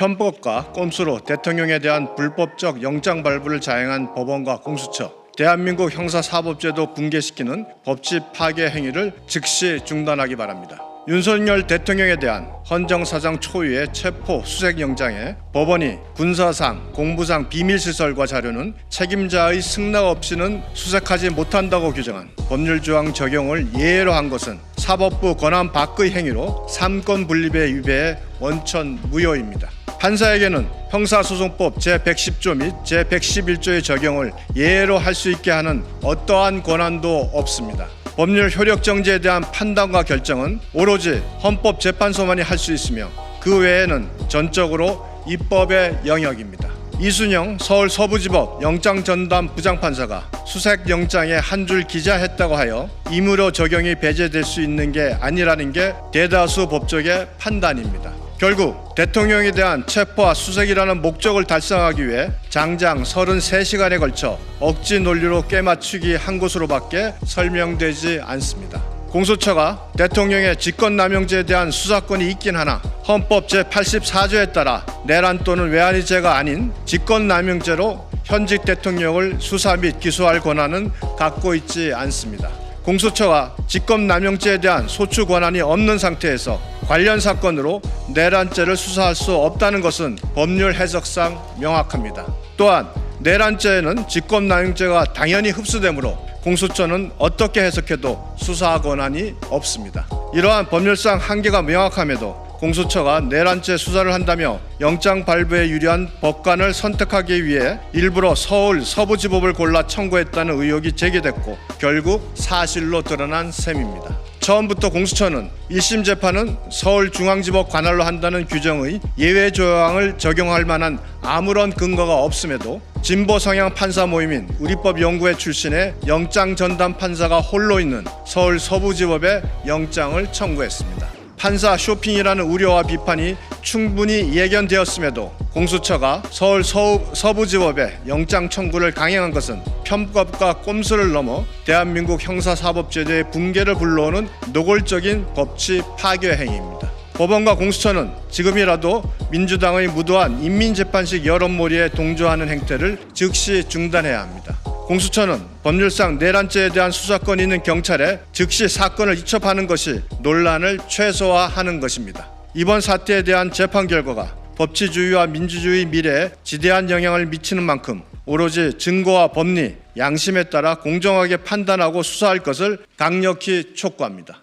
편법과 꼼수로 대통령에 대한 불법적 영장 발부를 자행한 법원과 공수처, 대한민국 형사사법제도 붕괴시키는 법치 파괴 행위를 즉시 중단하기 바랍니다. 윤석열 대통령에 대한 헌정사상 초유의 체포 수색 영장에 법원이 군사상, 공부상 비밀시설과 자료는 책임자의 승낙 없이는 수색하지 못한다고 규정한 법률 조항 적용을 예외로 한 것은 사법부 권한 밖의 행위로 삼권 분립의 위배의 원천 무효입니다. 판사에게는 형사소송법 제110조 및 제111조의 적용을 예외로 할 수 있게 하는 어떠한 권한도 없습니다. 법률 효력 정지에 대한 판단과 결정은 오로지 헌법재판소만이 할 수 있으며 그 외에는 전적으로 입법의 영역입니다. 이순영 서울 서부지법 영장 전담 부장판사가 수색 영장에 한 줄 기자했다고 하여 임의로 적용이 배제될 수 있는 게 아니라는 게 대다수 법적의 판단입니다. 결국 대통령에 대한 체포와 수색이라는 목적을 달성하기 위해 장장 33시간에 걸쳐 억지 논리로 깨맞추기 한 것으로밖에 설명되지 않습니다. 공수처가 대통령의 직권남용죄에 대한 수사권이 있긴 하나 헌법 제84조에 따라 내란 또는 외환이 죄가 아닌 직권남용죄로 현직 대통령을 수사 및 기소할 권한은 갖고 있지 않습니다. 공수처가 직권남용죄에 대한 소추 권한이 없는 상태에서 관련 사건으로 내란죄를 수사할 수 없다는 것은 법률 해석상 명확합니다. 또한 내란죄에는 직권남용죄가 당연히 흡수되므로 공수처는 어떻게 해석해도 수사 권한이 없습니다. 이러한 법률상 한계가 명확함에도 공수처가 내란죄 수사를 한다며 영장 발부에 유리한 법관을 선택하기 위해 일부러 서울 서부지법을 골라 청구했다는 의혹이 제기됐고 결국 사실로 드러난 셈입니다. 처음부터 공수처는 1심 재판은 서울중앙지법 관할로 한다는 규정의 예외 조항을 적용할 만한 아무런 근거가 없음에도 진보 성향 판사 모임인 우리법 연구회 출신의 영장 전담 판사가 홀로 있는 서울 서부지법에 영장을 청구했습니다. 판사 쇼핑이라는 우려와 비판이 충분히 예견되었음에도 공수처가 서울 서부, 서부 지법에 영장 청구를 강행한 것은 편법과 꼼수를 넘어 대한민국 형사사법제도의 붕괴를 불러오는 노골적인 법치 파괴 행위입니다. 법원과 공수처는 지금이라도 민주당의 무도한 인민재판식 여론몰이에 동조하는 행태를 즉시 중단해야 합니다. 공수처는 법률상 내란죄에 대한 수사권이 있는 경찰에 즉시 사건을 이첩하는 것이 논란을 최소화하는 것입니다. 이번 사태에 대한 재판 결과가 법치주의와 민주주의 미래에 지대한 영향을 미치는 만큼 오로지 증거와 법리, 양심에 따라 공정하게 판단하고 수사할 것을 강력히 촉구합니다.